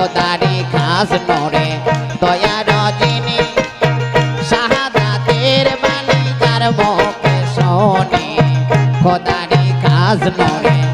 খোদারি ঘাস নড়ে। দয়া রজনী শাহাদাতের বাণী তার মুখে শোনে। খোদারি ঘাস নড়ে।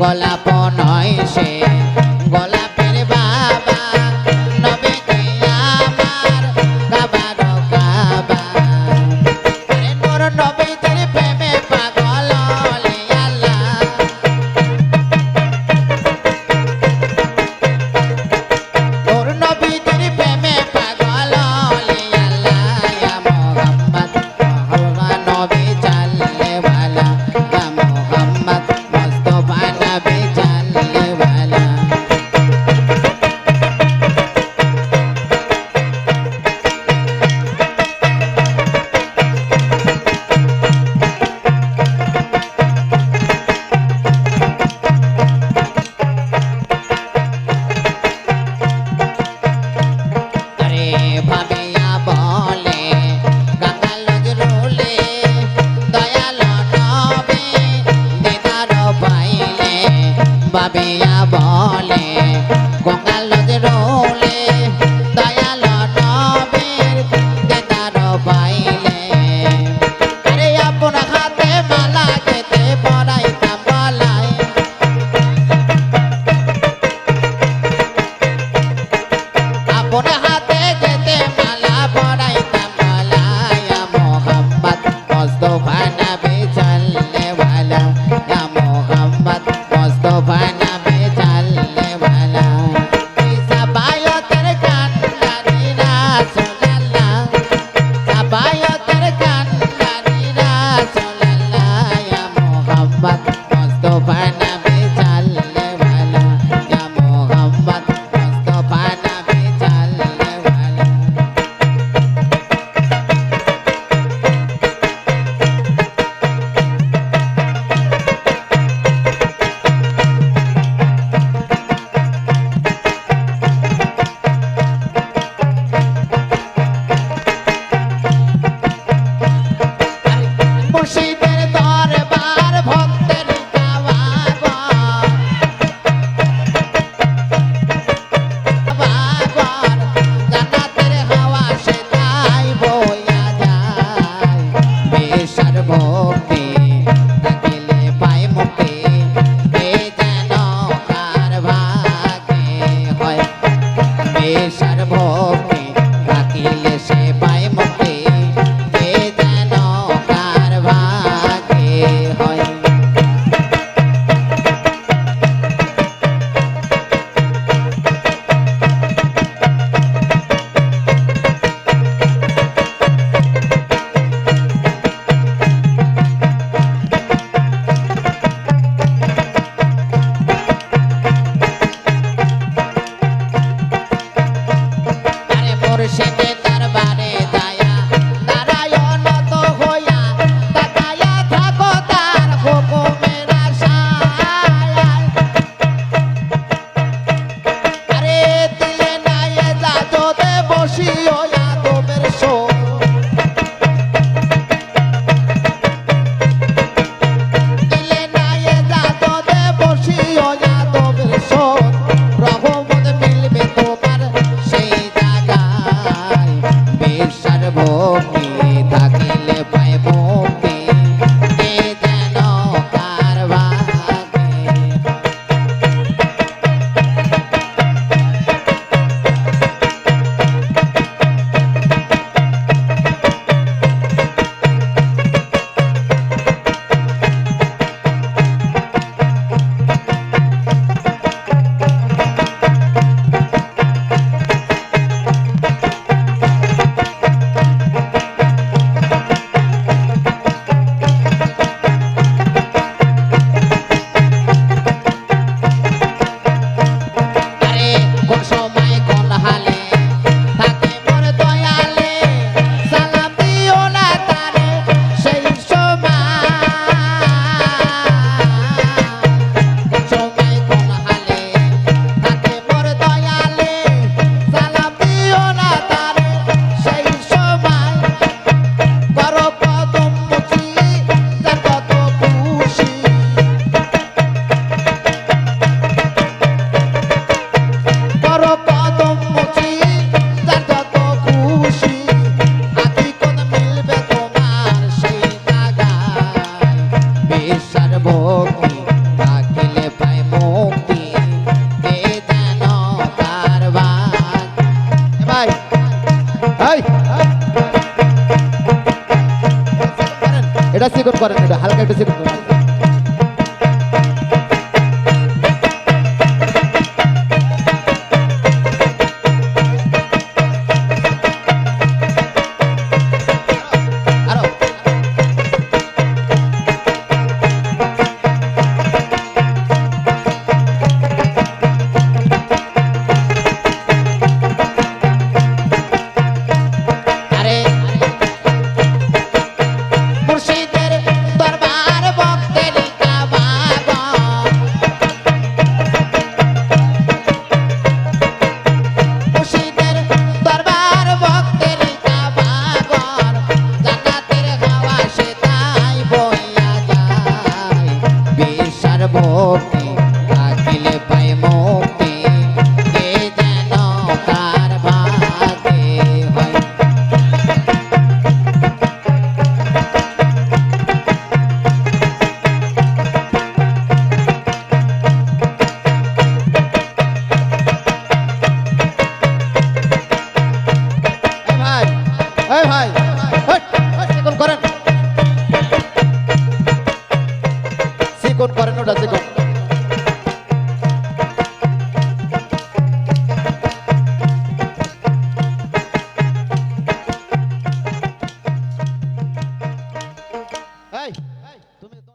গোলাপ নয় সে। পাইলে বাবিয়া বলে গঙ্গা করেন এটা হালকা একটু সিকুট করেন কোন করেন ওটা